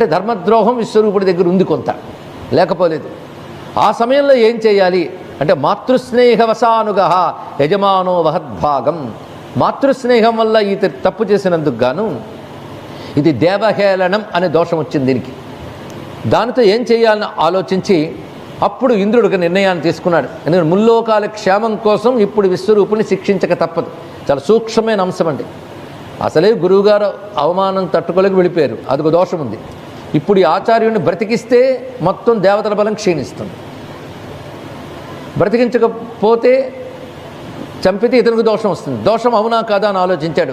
అంటే ధర్మద్రోహం విశ్వరూపుడి దగ్గర ఉంది కొంత. లేకపోలేదు. ఆ సమయంలో ఏం చేయాలి? అంటే మాతృస్నేహవసానుగ యజమానో వహద్భాగం మాతృస్నేహం వల్ల ఇది తప్పు చేసినందుకు గాను ఇది దేవహేళనం అనే దోషం వచ్చింది దీనికి. దానితో ఏం చేయాలని ఆలోచించి అప్పుడు ఇంద్రుడు ఒక నిర్ణయాన్ని తీసుకున్నాడు. ఎందుకంటే ముల్లోకాల క్షేమం కోసం ఇప్పుడు విశ్వరూపుని శిక్షించక తప్పదు. చాలా సూక్ష్మమైన అంశం అండి. అసలే గురువుగారు అవమానం తట్టుకోలేక వెళ్ళిపోయారు. అదొక దోషం ఉంది. ఇప్పుడు ఈ ఆచార్యుడిని బ్రతికిస్తే మొత్తం దేవతల బలం క్షీణిస్తుంది. బ్రతికించకపోతే చంపితే ఇతనికి దోషం వస్తుంది. దోషం అవునా కాదా అని ఆలోచించాడు.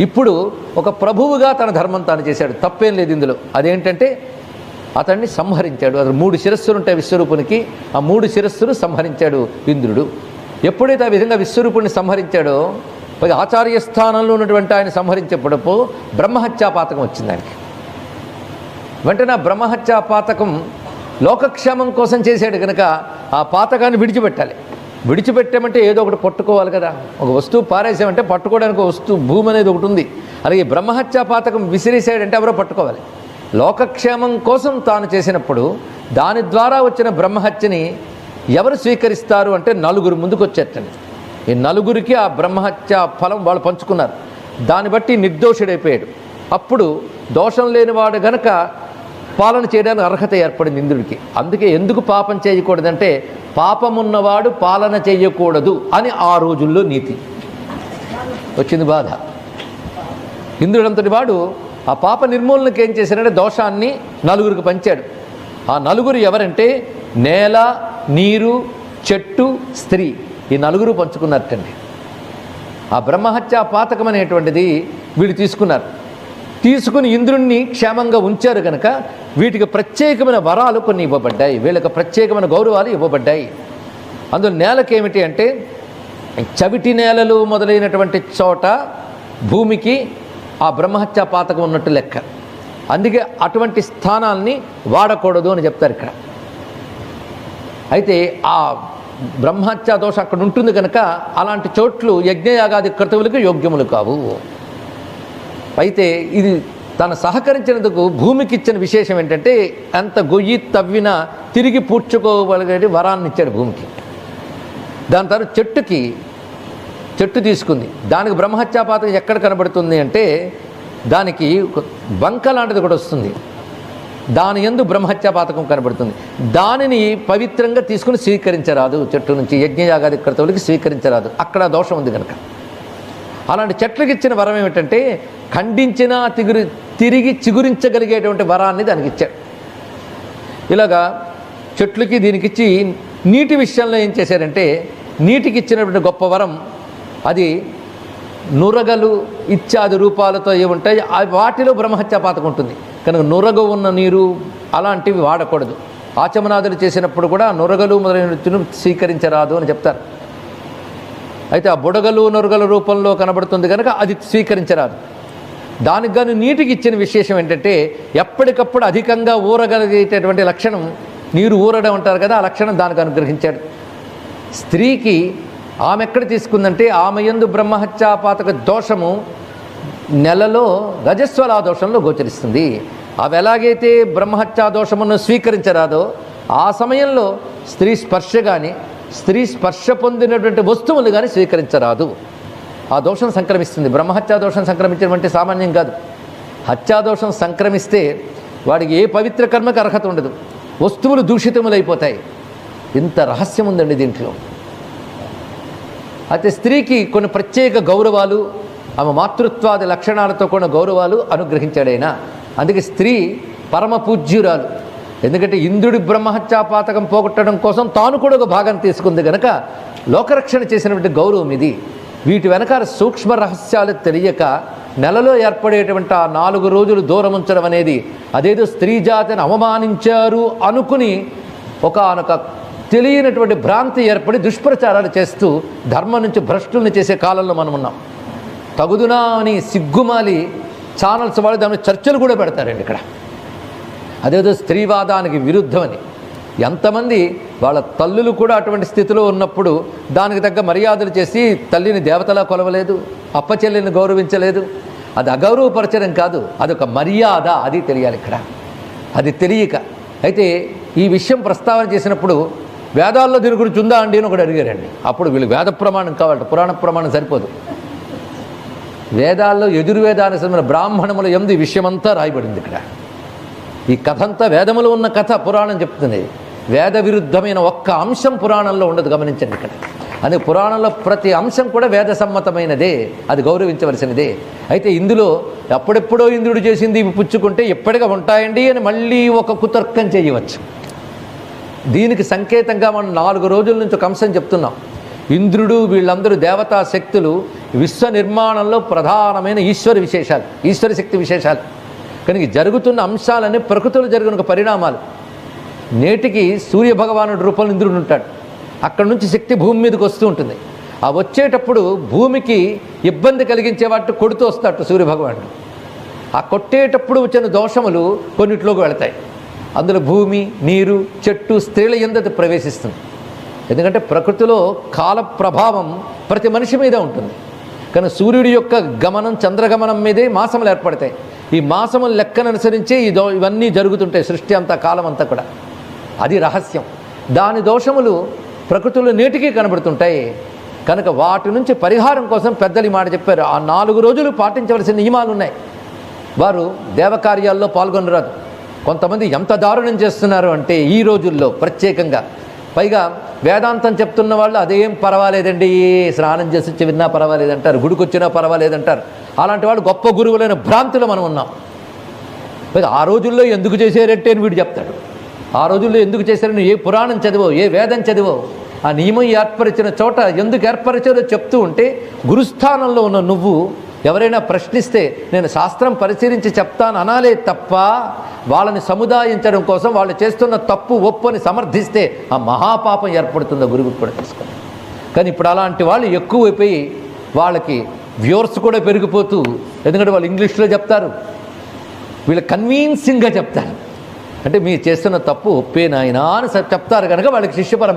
ఇప్పుడు ఒక ప్రభువుగా తన ధర్మం తాను చేశాడు. తప్పేం లేదు ఇందులో. అదేంటంటే అతన్ని సంహరించాడు. అతను మూడు శిరస్సులు ఉంటాయి విశ్వరూపునికి. ఆ మూడు శిరస్సులు సంహరించాడు ఇంద్రుడు. ఎప్పుడైతే ఆ విధంగా విశ్వరూపుణ్ణి సంహరించాడో ఆచార్య స్థానంలో ఉన్నటువంటి ఆయన సంహరించేటప్పుడు బ్రహ్మహత్యా పాతకం వచ్చింది ఆయనకి. వెంటనే బ్రహ్మహత్య బ్రహ్మహత్యా పాతకం లోకక్షేమం కోసం చేశాడు కనుక ఆ పాతకాన్ని విడిచిపెట్టాలి. విడిచిపెట్టామంటే ఏదో ఒకటి పట్టుకోవాలి కదా. ఒక వస్తువు పారేసామంటే పట్టుకోవడానికి ఒక వస్తువు భూమి అనేది ఒకటి ఉంది. అలాగే బ్రహ్మహత్యా పాతకం విసిరేసాడంటే ఎవరో పట్టుకోవాలి. లోకక్షేమం కోసం తాను చేసినప్పుడు దాని ద్వారా వచ్చిన బ్రహ్మహత్యని ఎవరు స్వీకరిస్తారు అంటే నలుగురు ముందుకు వచ్చేటండి ఈ నలుగురికి ఆ బ్రహ్మహత్య ఫలం వాళ్ళు పంచుకున్నారు. దాన్ని బట్టి నిర్దోషుడైపోయాడు. అప్పుడు దోషం లేనివాడు గనక పాలన చేయడానికి అర్హత ఏర్పడింది ఇంద్రుడికి. అందుకే ఎందుకు పాపం చేయకూడదంటే పాపమున్నవాడు పాలన చేయకూడదు అని ఆ రోజుల్లో నీతి. వచ్చింది బాధ. ఇంద్రుడంతటి వాడు ఆ పాప నిర్మూలనకి ఏం చేశాడంటే దోషాన్ని నలుగురికి పంచాడు. ఆ నలుగురు ఎవరంటే నేల నీరు చెట్టు స్త్రీ. ఈ నలుగురు పంచుకున్నట్టండి ఆ బ్రహ్మహత్యా పాతకం అనేటువంటిది వీళ్ళు తీసుకున్నారు. తీసుకుని ఇంద్రుణ్ణి క్షేమంగా ఉంచారు కనుక వీటికి ప్రత్యేకమైన వరాలు కొన్ని ఇవ్వబడ్డాయి. వీళ్ళకి ప్రత్యేకమైన గౌరవాలు ఇవ్వబడ్డాయి. అందులో నేలకేమిటి అంటే చవిటి నేలలు మొదలైనటువంటి చోట భూమికి ఆ బ్రహ్మహత్యా పాతకం ఉన్నట్టు లెక్క. అందుకే అటువంటి స్థానాల్ని వాడకూడదు అని చెప్తారు ఇక్కడ. అయితే ఆ బ్రహ్మహత్యా దోషం అక్కడ ఉంటుంది కనుక అలాంటి చోట్లు యజ్ఞయాగాది కర్తవులకు యోగ్యములు కావు. అయితే ఇది తను సహకరించినందుకు భూమికి ఇచ్చిన విశేషం ఏంటంటే అంత గొయ్యి తవ్వినా తిరిగి పూడ్చుకోగలిగే వరాన్ని ఇచ్చాడు భూమికి. దాని తర్వాత చెట్టుకి చెట్టు తీసుకుంది. దానికి బ్రహ్మహత్యాపాతం ఎక్కడ కనబడుతుంది అంటే దానికి ఒక బంక లాంటిది కూడా వస్తుంది. దాని ఎందు బ్రహ్మహత్యాపాతకం కనబడుతుంది. దానిని పవిత్రంగా తీసుకుని స్వీకరించరాదు. చెట్టు నుంచి యజ్ఞయాగాది క్రతువులకి స్వీకరించరాదు. అక్కడ దోషం ఉంది కనుక అలాంటి చెట్లకు ఇచ్చిన వరం ఏమిటంటే ఖండించినా తిగురి తిరిగి చిగురించగలిగేటువంటి వరాన్ని దానికి ఇచ్చాడు. ఇలాగా చెట్లకి దీనికి ఇచ్చి నీటి విషయంలో ఏం చేశారంటే నీటికి ఇచ్చినటువంటి గొప్ప వరం అది నురగలు ఇత్యాది రూపాలతో ఏముంటాయి అవి వాటిలో బ్రహ్మహత్యా పాతకం ఉంటుంది. కనుక నురగ ఉన్న నీరు అలాంటివి వాడకూడదు. ఆచమనాదులు చేసినప్పుడు కూడా నురగలు మొదలైన స్వీకరించరాదు అని చెప్తారు. అయితే ఆ బుడగలు నొరగల రూపంలో కనబడుతుంది కనుక అది స్వీకరించరాదు. దానికి గాను నీటికి ఇచ్చిన విశేషం ఏంటంటే ఎప్పటికప్పుడు అధికంగా ఊరగలిగేటటువంటి లక్షణం నీరు ఊరడం అంటారు కదా ఆ లక్షణం దానికి అనుగ్రహించాడు. స్త్రీకి ఆమె ఎక్కడ తీసుకుందంటే ఆమె యందు బ్రహ్మహత్యాపాతక దోషము నెలలో రజస్వలా దోషంలో గోచరిస్తుంది. అవి ఎలాగైతే బ్రహ్మహత్యా దోషమును స్వీకరించరాదో ఆ సమయంలో స్త్రీ స్పర్శ కానీ స్త్రీ స్పర్శ పొందినటువంటి వస్తువులు కానీ స్వీకరించరాదు. ఆ దోషం సంక్రమిస్తుంది. బ్రహ్మహత్యా దోషం సంక్రమించడం అంటే సామాన్యం కాదు. హత్యాదోషం సంక్రమిస్తే వాడికి ఏ పవిత్ర కర్మకి అర్హత ఉండదు. వస్తువులు దూషితములైపోతాయి. ఇంత రహస్యం ఉందండి దీంట్లో. అయితే స్త్రీకి కొన్ని ప్రత్యేక గౌరవాలు ఆమె మాతృత్వాది లక్షణాలతో కూడిన గౌరవాలు అనుగ్రహించాడైనా అందుకే స్త్రీ పరమ పూజ్యురాలు. ఎందుకంటే ఇంద్రుడి బ్రహ్మహత్యాపాతకం పోగొట్టడం కోసం తాను కూడా ఒక భాగం తీసుకుంది గనక లోకరక్షణ చేసినటువంటి గౌరవం ఇది. వీటి వెనకాల సూక్ష్మ రహస్యాలు తెలియక నెలలో ఏర్పడేటువంటి ఆ నాలుగు రోజులు దూరం ఉంచడం అనేది అదేదో స్త్రీ జాతిని అవమానించారు అనుకుని ఒకనొక తెలియనటువంటి భ్రాంతి ఏర్పడి దుష్ప్రచారాలు చేస్తూ ధర్మం నుంచి భ్రష్టుల్ని చేసే కాలంలో మనం ఉన్నాం తగుదునా అని సిగ్గుమాలి ఛానల్స్ వాళ్ళు దాని చర్చలు కూడా పెడతారండి ఇక్కడ. అదేదో స్త్రీవాదానికి విరుద్ధమని. ఎంతమంది వాళ్ళ తల్లులు కూడా అటువంటి స్థితిలో ఉన్నప్పుడు దానికి తగ్గ మర్యాదలు చేసి తల్లిని దేవతలా కొలవలేదు అప్పచెల్లిని గౌరవించలేదు. అది అగౌరవపరచడం కాదు అదొక మర్యాద అది తెలియాలి ఇక్కడ. అది తెలియక. అయితే ఈ విషయం ప్రస్తావన చేసినప్పుడు వేదాల్లో దీని గురించి ఉందా అండి అని ఒకటి అడిగారండి. అప్పుడు వీళ్ళు వేద ప్రమాణం కావాలంటే పురాణ ప్రమాణం సరిపోదు. వేదాల్లో ఎదుర్వేదానికి సంబంధించిన బ్రాహ్మణముల ఎందు విషయమంతా రాయబడింది ఇక్కడ. ఈ కథ అంతా వేదములో ఉన్న కథ పురాణం చెప్తుంది. వేద విరుద్ధమైన ఒక్క అంశం పురాణంలో ఉండదు గమనించండి ఇక్కడ. అని పురాణంలో ప్రతి అంశం కూడా వేద సమ్మతమైనదే అది గౌరవించవలసినదే. అయితే ఇందులో అప్పుడెప్పుడో ఇంద్రుడు చేసింది ఇవి పుచ్చుకుంటే ఎప్పటిగా ఉంటాయండి అని మళ్ళీ ఒక కుతర్కం చేయవచ్చు. దీనికి సంకేతంగా మనం నాలుగు రోజుల నుంచి ఒక అంశం చెప్తున్నాం. ఇంద్రుడు వీళ్ళందరూ దేవతా శక్తులు విశ్వ నిర్మాణంలో ప్రధానమైన ఈశ్వర విశేషాలు ఈశ్వర శక్తి విశేషాలు. కనుక జరుగుతున్న అంశాలన్నీ ప్రకృతిలో జరిగిన ఒక పరిణామాలు. నేటికి సూర్యభగవానుడు రూపంలో ఇంద్రుడు ఉంటాడు. అక్కడ నుంచి శక్తి భూమి మీదకి వస్తూ ఉంటుంది. ఆ వచ్చేటప్పుడు భూమికి ఇబ్బంది కలిగించే వాటి కొడుతూ వస్తాడు సూర్య భగవానుడు. ఆ కొట్టేటప్పుడు వచ్చిన దోషములు కొన్నిట్లోకి వెళతాయి. అందులో భూమి నీరు చెట్టు స్త్రీల ఎందది ప్రవేశిస్తుంది. ఎందుకంటే ప్రకృతిలో కాల ప్రభావం ప్రతి మనిషి మీద ఉంటుంది. కానీ సూర్యుడి యొక్క గమనం చంద్రగమనం మీదే మాసములు ఏర్పడతాయి. ఈ మాసము లెక్కను అనుసరించి ఈ దో ఇవన్నీ జరుగుతుంటాయి సృష్టి అంతా కాలం అంతా కూడా. అది రహస్యం. దాని దోషములు ప్రకృతిలో నేటికి కనబడుతుంటాయి. కనుక వాటి నుంచి పరిహారం కోసం పెద్దలు మాట చెప్పారు. ఆ నాలుగు రోజులు పాటించవలసిన నియమాలు ఉన్నాయి వారు దేవకార్యాల్లో పాల్గొనరాదు కొంతమంది ఎంత దారుణం చేస్తున్నారు అంటే ఈ రోజుల్లో ప్రత్యేకంగా. పైగా వేదాంతం చెప్తున్న వాళ్ళు అదేం పర్వాలేదండి స్నానం చేసి వచ్చి విన్నా పర్వాలేదంటారు గుడికొచ్చినా పర్వాలేదంటారు. అలాంటి వాళ్ళు గొప్ప గురువులైన భ్రాంతిలో మనం ఉన్నాం. ఆ రోజుల్లో ఎందుకు చేశారంటే అని వీడు చెప్తాడు. ఆ రోజుల్లో ఎందుకు చేశారని ఏ పురాణం చదివో ఏ వేదం చదివో ఆ నియమం ఏర్పరిచిన చోట ఎందుకు ఏర్పరిచారో చెప్తూ ఉంటే గురుస్థానంలో ఉన్న నువ్వు ఎవరైనా ప్రశ్నిస్తే నేను శాస్త్రం పరిశీలించి చెప్తాను అనాలే తప్ప వాళ్ళని సముదాయించడం కోసం వాళ్ళు చేస్తున్న తప్పు ఒప్పు అని సమర్థిస్తే ఆ మహాపాపం ఏర్పడుతుందో గురువు కూడా తెలుసుకోండి కానీ ఇప్పుడు అలాంటి వాళ్ళు ఎక్కువైపోయి వాళ్ళకి వ్యూవర్స్ కూడా పెరిగిపోతూ ఎందుకంటే వాళ్ళు ఇంగ్లీష్లో చెప్తారు. వీళ్ళు కన్వీన్సింగ్గా చెప్తారు. అంటే మీరు చేస్తున్న తప్పు ఒప్పే నాయనా అని చెప్తారు కనుక వాళ్ళకి శిష్యపరం